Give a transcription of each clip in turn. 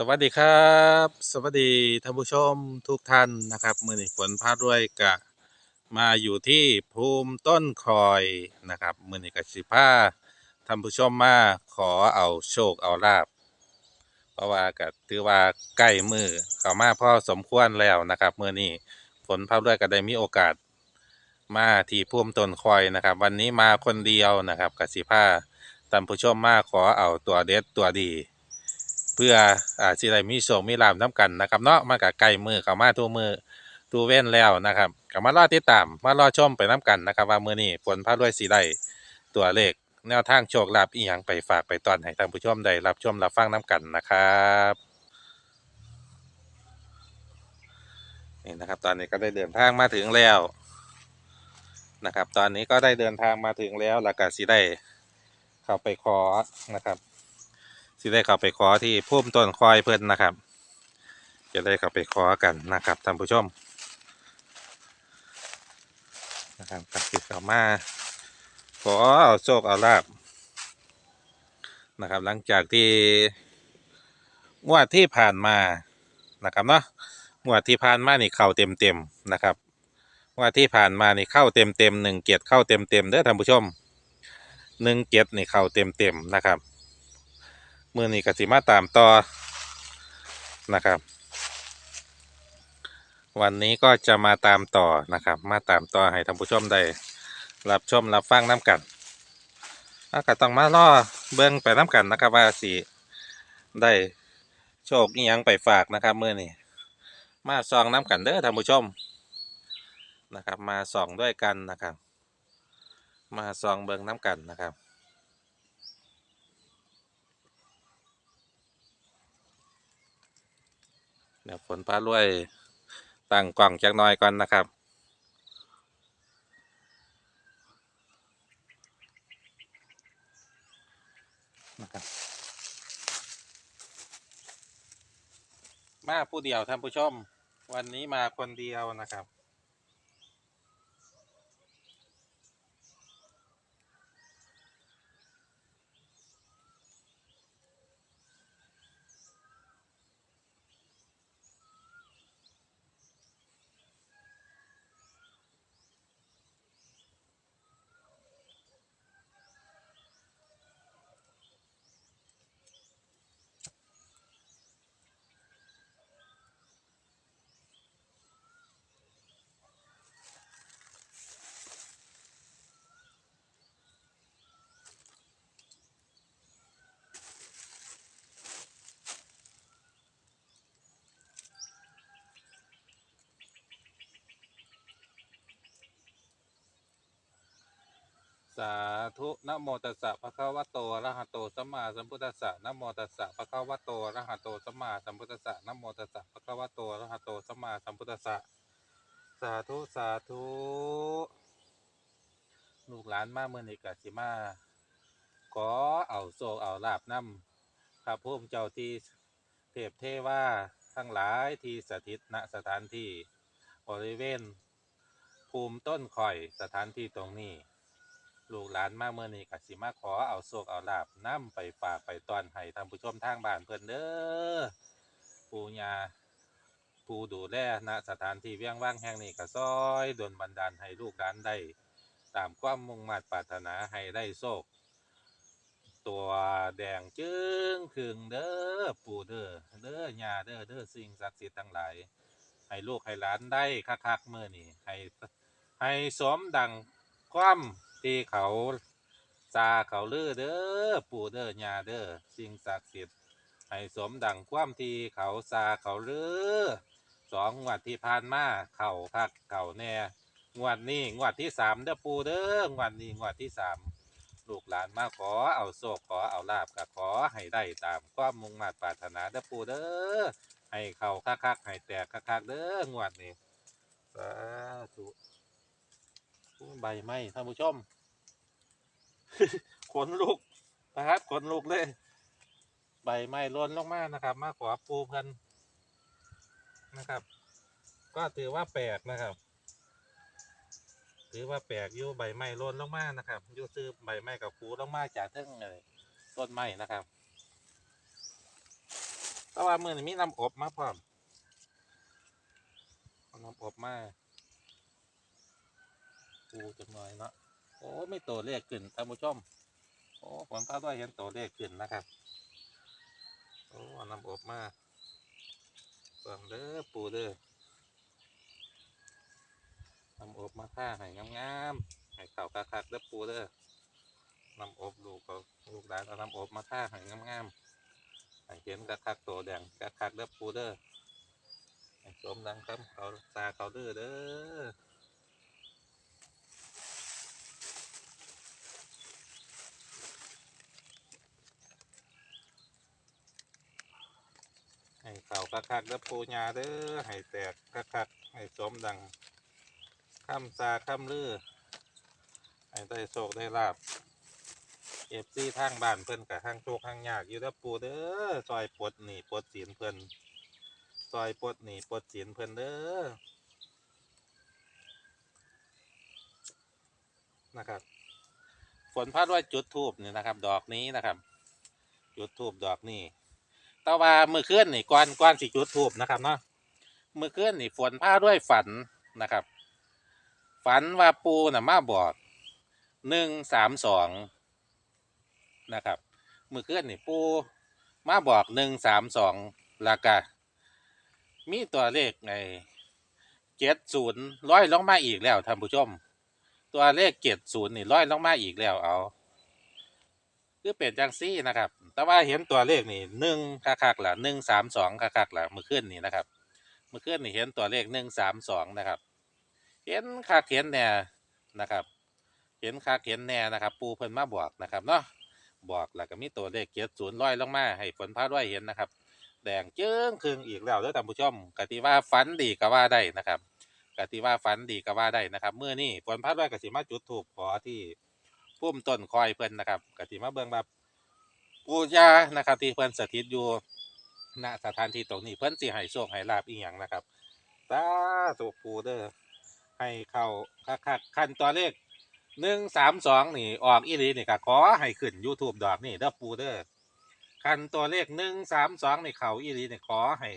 สวัสดีครับ สวัสดีท่านผู้ชมทุกท่านนะครับมือนี้ฝนพาด้วยกะมาอยู่ที่ภูมิต้นคอยนะครับมือนี้กสิพาท่านผู้ชมมาขอเอาโชคเอาลาบเพราะว่าก็ถือว่าใกล้มือเข้ามาพอสมควรแล้วนะครับมือนี้ฝนพาด้วยก็ได้มีโอกาส มาที่ภูมิต้นคอยนะครับ วันนี้มาคนเดียวนะครับกะสิพาท่านผู้ชมมาขอเอาตัวเด็ดตัวดี เพื่ออ่าสิได้มีโชคมีลาภน้ำกันนะครับเนาะมากับไก่มือเข้ามาทูมือทูเว้นแล้วนะครับก็มารอติดตามมารอชมไปน้ำกันนะครับว่ามือนี้ฝนพาด้วยสีได้ตัวเลขแนวทางโชคลาภอีหยังไปฝากไปตอนให้ท่านผู้ชมได้รับชมรับฟังน้ำกันนะครับนี่นะครับ ตอนนี้ก็ได้เดินทางมาถึงแล้วนะครับ ตอนนี้ก็ได้เดินทางมาถึงแล้วแล้วก็สิได้เข้าไปขอนะครับ สิได้เข้าไปขอที่พุ่มต้นคอยเพิ่อนนะครับ จะได้เข้าไปขอกันนะครับท่านผู้ชมนะครับกับสิเข้ามาขอเอาโชคเอาลาบนะครับ หลังจากที่งวดที่ผ่านมานะครับเนาะงวดที่ผ่านมานี่เข้าเต็มเต็มนะครับงวดที่ผ่านมานี่เข้าเต็มเต็มหนึ่งเกียรติเข้าเต็มเต็มเด้อท่านผู้ชมหนึ่งเกียรตินี่เข้าเต็มเต็มนะครับ มือนี้กสิมาตามต่อนะครับ วันนี้ก็จะมาตามต่อนะครับ มาตามต่อให้ท่านผู้ชมได้รับชมรับฟังน้ำกันแล้วก็ต้องมาล่อเบิ้งไปน้ำกันนะครับว่าสิได้โชคอีหยังไปฝากนะครับเมื่อนี้มาซองน้ำกันเด้อท่านผู้ชมนะครับ มาส่องด้วยกันนะครับ มาซองเบิ้งน้ำกันนะครับ เดี๋ยวฝนฟ้ารวยตั้งกล่องจักน้อยก่อนนะครับนะครับ มาผู้เดียวท่านผู้ชม วันนี้มาคนเดียวนะครับ สาธุนะโมตัสสะภะคะวะโตอะระหะโตสัมมาสัมพุทธัสสะนะโมตัสสะภะคะวะโตอะระหะโตสัมมาสัมพุทธัสสะนะโมตัสสะภะคะวะโตอะระหะโตสัมมาสัมพุทธัสสะสาธุสาธุลูกหลานมาเมื่อนี้กสิมาขอเอาโซเอาลาบน้ำพระภูมิเจ้าที่เทพเทว่าทั้งหลายที่สถิตณสถานที่บริเวณภูมิต้นข่อยสถานที่ตรงนี้ ลูกหลานมาเมื่อนี้กสิมาขอเอาโศกเอาลาบนํไปฝากไปตอนให้ท่านผู้ชมทางบ้านเพิ่อนเด้อปู่ย่าผู้ดูแลณสถานที่เวียงว่างแห่งนี้ก็ซอยดลบันดาลให้ลูกหลานได้ ตามความมุ่งมั่นปรารถนาให้ได้โชคตัวแดงจึงขึงเด้อปูเด้อเด้อยาเด้อเด้อสิ่งศักดิ์สิทธิ์ทั้งหลาย ให้ลูกให้หลานได้คักๆมื้อนี้ให้ให้สมดังความ ที่เขาซาเขาลือเด้อปู่เด้อยาเด้อสิ่งศักดิ์สิทธิ์ให้สมดังความที่เขาซาเขาลือสองงวดที่ผ่านมาเข่าคักเข่าแน่งวดนี้งวดที่สามเด้อปู่เด้องวดนี้งวดที่สามลูกหลานมาขอเอาโศกขอเอาลาบก็ขอให้ได้ตามความมุ่งมั่นปรารถนาเด้อปู่เด้อให้เขาคักๆให้แตกคักๆเด้องวดนี้สาธุใบไม้ท่านผู้ชม ขนลุกนะครับขนลุกเลย ใบไม้ล้นลงมานะครับ มาขอปูเพิ่นนะครับ ก็ถือว่าแปลกนะครับ ถือว่าแปลกอยู่ใบไม้ล้นลงมานะครับอยู่ซื้อใบไม้กับปูลงมาจากเทั้งเลยต้นไม้นะครับแต่ว่ามือนี้มีน้ำอบมาพร้อมน้ำอบมาปูจังหน่อยเนาะ โอ้ไม่ตัวเลขขึ้นท่านผู้ชม โอ้ผมพาด้วยเห็นโตเลขขึ้นนะครับ โอ้นำอบมาเปิ่งเด้อปูเด้อนำอบมาค่าให้งามๆให้เข่าคักๆเด้อปูเด้อนำอบลูกเอาลูกหลานเอานำอบมาค่าให้งามๆให้เห็นกระคักโตแดงกระคักเด้อปูเด้อสมดังคำเขาตาเขาเด้อเด้อ ให้เข่ากระคักเด้อปูญาเด้อให้แตกกระคักให้สมดังคำซาคำลือให้ได้โชคได้ลาบเอฟซีทางบ้านเพิ่นกับทางโชคทางยากอยู่เด้อปูเด้อซอยปลดหนีปลดศีลเพิ่นซอยปลดหนีปลดศีลเพิ่นเด้อนะครับฝนพาดว่าจุดทูบนี่นะครับ ดอกนี้นะครับ จุดทูบดอกนี้ แต่ว่ามือเคลื่อนนี่ก้อนก้อนสิจุดทูบนะครับเนาะมือเคลื่อนนี่ฝนพาด้วยฝันนะครับ ฝันว่าปูน่ะมาบอกหนึ่งสามสองนะครับมือเคลื่อนนี่ปูมาบอกหนึ่งสามสองราคามีตัวเลขไงเจ็ดศูนย์ร้อยลงมาอีกแล้วท่านผู้ชม ตัวเลขเจ็ดศูนย์นี่ร้อยลงมาอีกแล้วเอา คือเป็นจังซี่นะครับ แต่ว่าเห็นตัวเลขนี่หนึ่งคักๆล่ะหนึ่งสามสองคักๆล่ะมือเคลื่อนนี่นะครับมือเคลื่อนนี่เห็นตัวเลขหนึ่งสามสองนะครับ เห็นคักเห็นแน่นะครับ เห็นคักเห็นแน่นะครับ ปูเพิ่นมาบอกนะครับเนาะบอกแล้วก็มีตัวเลขเกียรศูนย์ร้อยลงมาให้ฝนพาด้วยเห็นนะครับ แดงเจิ้งครึ่งอีกแล้วเด้อท่านผู้ชมกติว่าฝันดีก็ว่าได้นะครับกติว่าฝันดีก็ว่าได้นะครับเมื่อนี้ฝนพาด้วยกสิมาจุดถูกขอที่ พุ่มต้นคอยเพิ่นนะครับกติมาเบิ่งแบบปูญานะครับที่เพิ่นสถิตอยู่ณสถานที่ตรงนี้เพิ่นสิให้โชคให้ลาบอีหยังนะครับตาตัวปูเด้อให้เข้าคักขั้นตัวเลขหนึ่งสามสองนี่ออกอีหลีนี่ก็ขอให้ขึ้น YouTube ดอกนี่เด้อปูเด้อคันตัวเลขหนึ่งสามสองนี่เขาอีหลีนี่ขอให้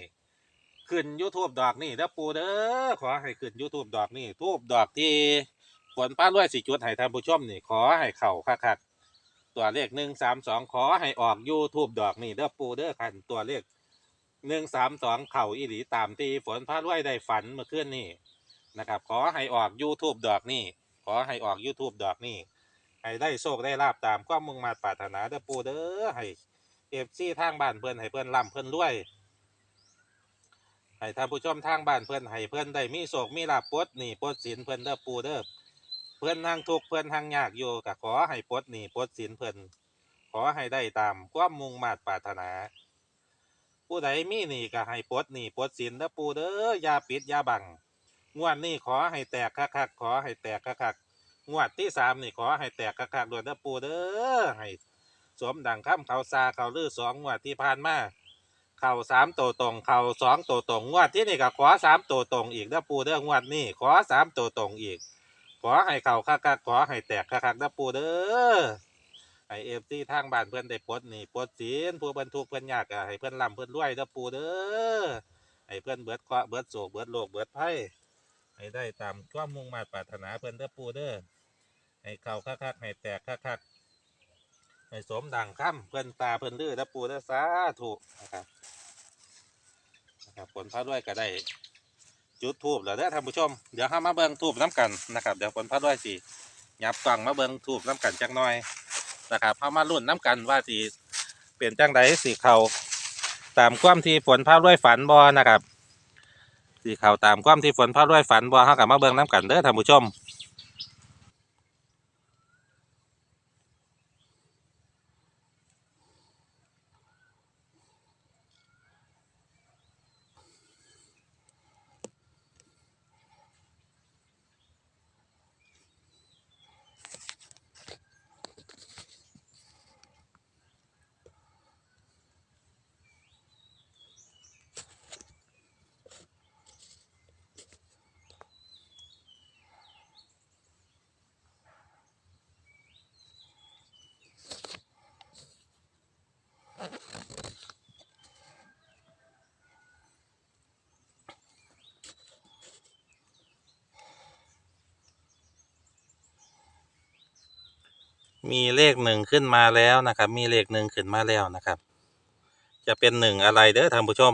ขึ้น YouTube ดอกนี่เด้อปูเด้อขอให้ขึ้น YouTube ดอกนี่ทูบดอกที่ ฝนป้ารวยสิจุดให้ท่านผู้ชมนี่ขอให้เข่าคักๆตัวเลขหนึ่งสามสองขอให้ออก YouTube ดอกนี่เด้อปูเด้อคันตัวเลขหนึ่งสามสองเข่าอีหลีตามที่ฝนป้ารวยได้ฝันเมื่อคืนนี่นะครับ ขอให้ออก YouTube ดอกนี่ขอให้ออก YouTube ดอกนี่ให้ได้โชคได้ลาบตามความมุ่งมาปรารถนาเด้อปูเด้อให้เอฟซีทางบ้านเพื่อนให้เพื่อนร่ำเพื่อนรวยให้ท่านผู้ชมทางบ้านเพื่อนให้เพื่อนได้มีโชคมีลาบปดนี่ปดสินเพื่อนเด้อปูเด้อ เพื่อนทางทุกข์เพื่อนทางยากอยู่ก็ขอให้ปลดหนี่ปลดสินเพื่อนขอให้ได้ตามความมุ่งมาปรารถนา ผู้ใดมีหนี่ก็ให้ปลดหนี่ปลดสินเด้อปูเด้อย่าปิดอย่าบังงวดนี้ขอให้แตกคักๆขอให้แตกคักๆงวดที่สามนี่ขอให้แตกคักๆด้วยเด้อปูเด้อให้สวมดังคำเขาซาเขาลือสองงวดที่ผ่านมาเข่าสามตัวตรง เข่าสองตัวตรงงวดที่นี่ก็ขอสามตัวตรงอีกเด้อปูเด้องวดนี้ขอสามตัวตรงอีก ขอให้เข่าคักๆขอให้แตกคักๆเด้อปูเด้อให้เอฟซีทางบ้านเพื่อนได้ปลดนี่ปลดสินผู้บรรทุกเพื่อนยากอะให้เพื่อนร่ำเพื่อนรวยเด้อปูเด้อให้เพื่อนเบิดเคาะเบิดโศกเบิดโรคเบิดภัยให้ได้ตามความมุ่งมาปรารถนาเพิ่อนเด้อปูเด้อให้เข้าคักๆให้แตกคักๆให้สมดังคำเพิ่อนตาเพิ่อนลื้อเด้อปูเด้อสาธุนะครับนะครับผลพระด้วยก็ได้ จุดทูบแล้วเด้อท่านผู้ชม เดี๋ยวห้ามาเบิ้งทูบน้ำกันนะครับ เดี๋ยวฝนพัดด้วยสิยับกล่องมาเบิ้งทูบน้ำกันจักหน่อยนะครับห้ามาลุ่นน้ำกันว่าสิเปลี่ยนจังใดสีเขาตามความที่ฝนพัดด้วยฝันบอนะครับสีเขาตามความที่ฝนพัดด้วยฝันบ่เฮากับมาเบิ้งน้ำกันเด้อท่านผู้ชม มีเลขหนึ่งขึ้นมาแล้วนะครับ มีเลขหนึ่งขึ้นมาแล้วนะครับ จะเป็นหนึ่งอะไรเด้อท่านผู้ชม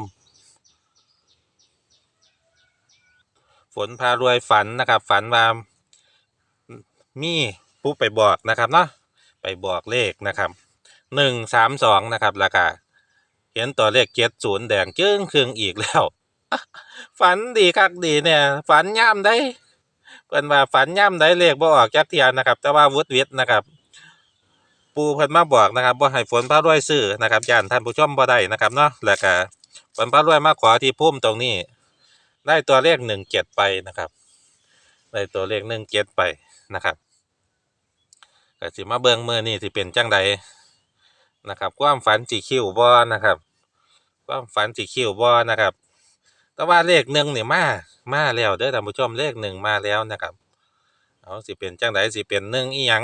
ฝนพารวยฝันนะครับ ฝันว่ามีปุ๊บไปบอกนะครับเนาะไปบอกเลขนะครับหนึ่งสามสองนะครับแล้วก็เห็นตัวเลขเจ็ดศูนย์แดงจึ้งครึงอีกแล้ว ฝันดีคักดีเนี่ย ฝันย่ำได้เพิ่นว่าฝันย่ำได้เลขบ่ออกจักเทียนะครับ แต่ว่าวุฒิวิทย์นะครับ ปูเพิ่นมาบอกนะครับบ่ให้ฝนพารวยซื้อนะครับย่านท่านผู้ชมบ่ได้นะครับเนาะแล้วก็ฝนพารวยมาขอที่พุ่มตรงนี้ ได้ตัวเลขหนึ่งเจ็ดไปนะครับ ได้ตัวเลขหนึ่งเจ็ดไปนะครับก็สิมาเบิ่งมือนี่สิเป็นจังใดนะครับ ความฝันสีคิวบ่นะครับ ความฝันสีคิวบ่นะครับ แต่ว่าเลขหนึ่งเนี่ยมา มาแล้วเด้อท่านผู้ชมเลขหนึ่งมาแล้วนะครับ เอาสิเป็นจังใดสิเป็นหนึ่งอีหยัง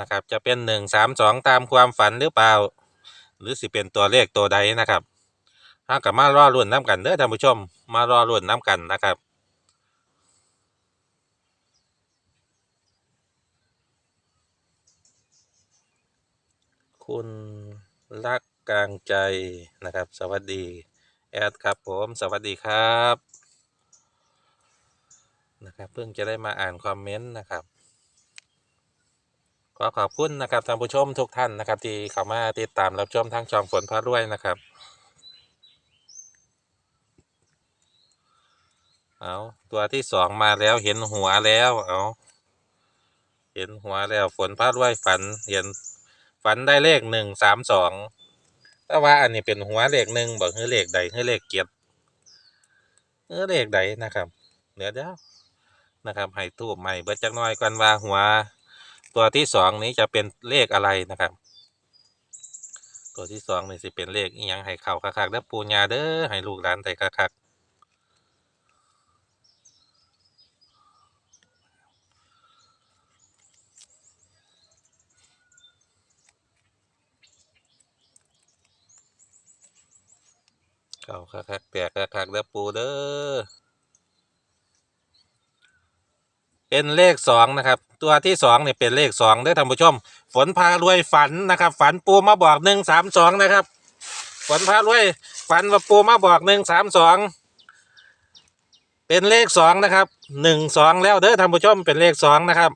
นะครับ จะเป็นหนึ่งสามสองตามความฝันหรือเปล่า หรือสิเป็นตัวเลขตัวใดนะครับถ้ากับมารอรุ่นน้ำกันเด้อท่านผู้ชม มารอรุ่นน้ำกันนะครับคุณรักกลางใจนะครับ สวัสดี แอดครับผมสวัสดีครับนะครับ เพิ่งจะได้มาอ่านคอมเมนต์นะครับ ขอขอบคุณนะครับท่านผู้ชมทุกท่านนะครับ ที่เข้ามาติดตามรับชมทางช่องฝนพระรวยนะครับเอาตัวที่สองมาแล้วเห็นหัวแล้วเอาเห็นหัวแล้วฝนพระรวยฝันเห็นฝันได้เลขหนึ่งสามสองแต่ว่าอันนี้เป็นหัวเลขหนึ่งบอกคือเลขใดคือเลขเกียรติเออเลขใดนะครับ เดี๋ยวเดี๋ยวนะครับให้ทูบใหม่เบิดจักหน่อยกันว่าหัว ตัวที่สองนี้จะเป็นเลขอะไรนะครับ ตัวที่สองนี่สิเป็นเลขอีหยังให้เข่าคักๆเด้อปูญาเด้อให้ลูกหลานไทยคักๆเข่าคักๆแตกคักๆเด้อปูเด้อ เป็นเลขสองนะครับ ตัวที่สองเนี่ยเป็นเลขสองเด้อท่านผู้ชม ฝนพารวยฝันนะครับ ฝันปูมาบอกหนึ่งสามสองนะครับ ฝนพารวยฝันว่าปูมาบอกหนึ่งสามสองเป็นเลขสองนะครับหนึ่งสองแล้วเด้อท่านผู้ชมเป็นเลขสองนะครับ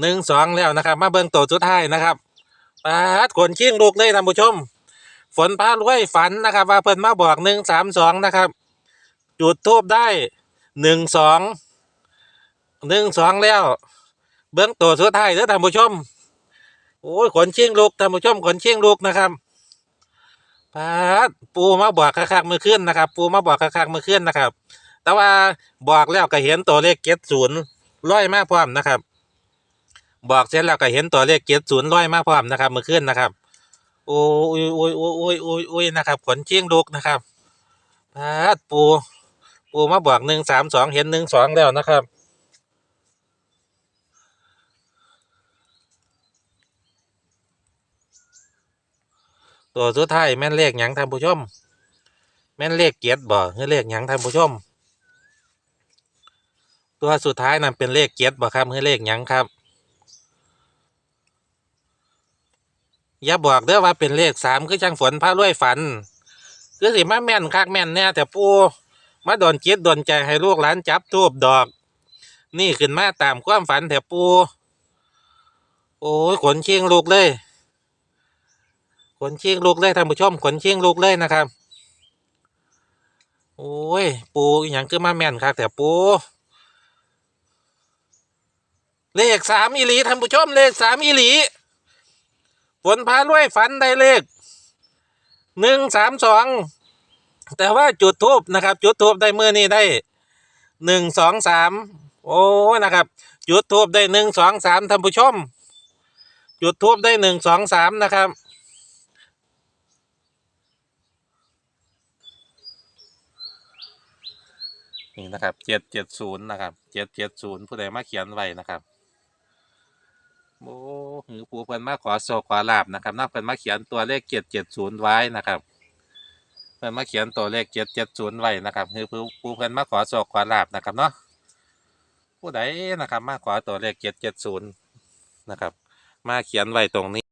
หนึ่งสองแล้วนะครับ มาเบิ่งตัวสุดท้ายนะครับปาดขนชิงลูกเลยท่านผู้ชม ฝนพารวยฝันนะครับ ว่าเพิ่นมาบอกหนึ่งสามสองนะครับ จุดทูบได้หนึ่งสอง หนึ่งสองแล้ว เบื้องตัวสุดท้ายเด้อท่านผู้ชม โอ้ยขนเชียงลูกท่านผู้ชมขนเชียงลูกนะครับปาดปูมาบอกคักๆมือขึ้นนะครับ ปูมาบอกคักๆมือขึ้นนะครับ แต่ว่าบอกแล้วก็เห็นตัวเลขเจ็ดศูนย์ร้อยมากพร้อมนะครับ บอกเสร็จแล้วก็เห็นตัวเลขเจ็ดศูนย์ร้อยมากพร้อมนะครับมือขึ้นนะครับโอ้ยโอ้ยโอ้ยโอ้ยโอ้ยโอ้ยนะครับขนเชียงลูกนะครับปาดปูปูมาบอกหนึ่งสามสองเห็นหนึ่งสองแล้วนะครับ ตัวสุดท้ายแม่นเลขหยังท่านผู้ชม แม่นเลขเกียรติบ่หรือเลขหยังท่านผู้ชม ตัวสุดท้ายนั่นเป็นเลขเกียรติบ่ครับหรือเลขหยังครับ อย่าบอกเด้อว่าเป็นเลขสามคือจังฝนพระรวยฝัน คือสิมาแม่นคักแม่นแน่แต่ปูมาโดนจิตโดนใจให้ลูกหลานจับทูบดอก นี่ขึ้นมาตามความฝันแต่ปูโอ้ยขนเชียงลูกเลย ขนเชียงลูกเลยท่านผู้ชมขนเชียงลูกเลยนะครับ โอ้ย ปูอย่างคือมาแม่นครับแต่ปู เลขสามอีหลีท่านผู้ชมเลขสามอีหลีฝนพารวยฝันได้เลขหนึ่งสามสองแต่ว่าจุดทูบนะครับ จุดทูบได้เมื่อนี้ได้หนึ่งสองสามโอ้นะครับ จุดทูบได้หนึ่งสองสามท่านผู้ชม จุดทูบได้หนึ่งสองสามนะครับ นี่นะครับเจ็ดเจ็ดศูนย์นะครับเจ็ดเจ็ดศูนย์ผู้ใดมาเขียนไว้นะครับโอ้หือปูเพิ่นมาขอโซขอลาบนะครับนักเพิ่นมาเขียนตัวเลขเจ็ดเจ็ดศูนย์ไว้นะครับเพิ่นมาเขียนตัวเลขเจ็ดเจ็ดศูนย์ไว้นะครับคือปูปูเพิ่นมาขอโซขอลาบนะครับเนาะผู้ใดนะครับ มาขอตัวเลขเจ็ดเจ็ดศูนย์นะครับ มาเขียนไว้ตรงนี้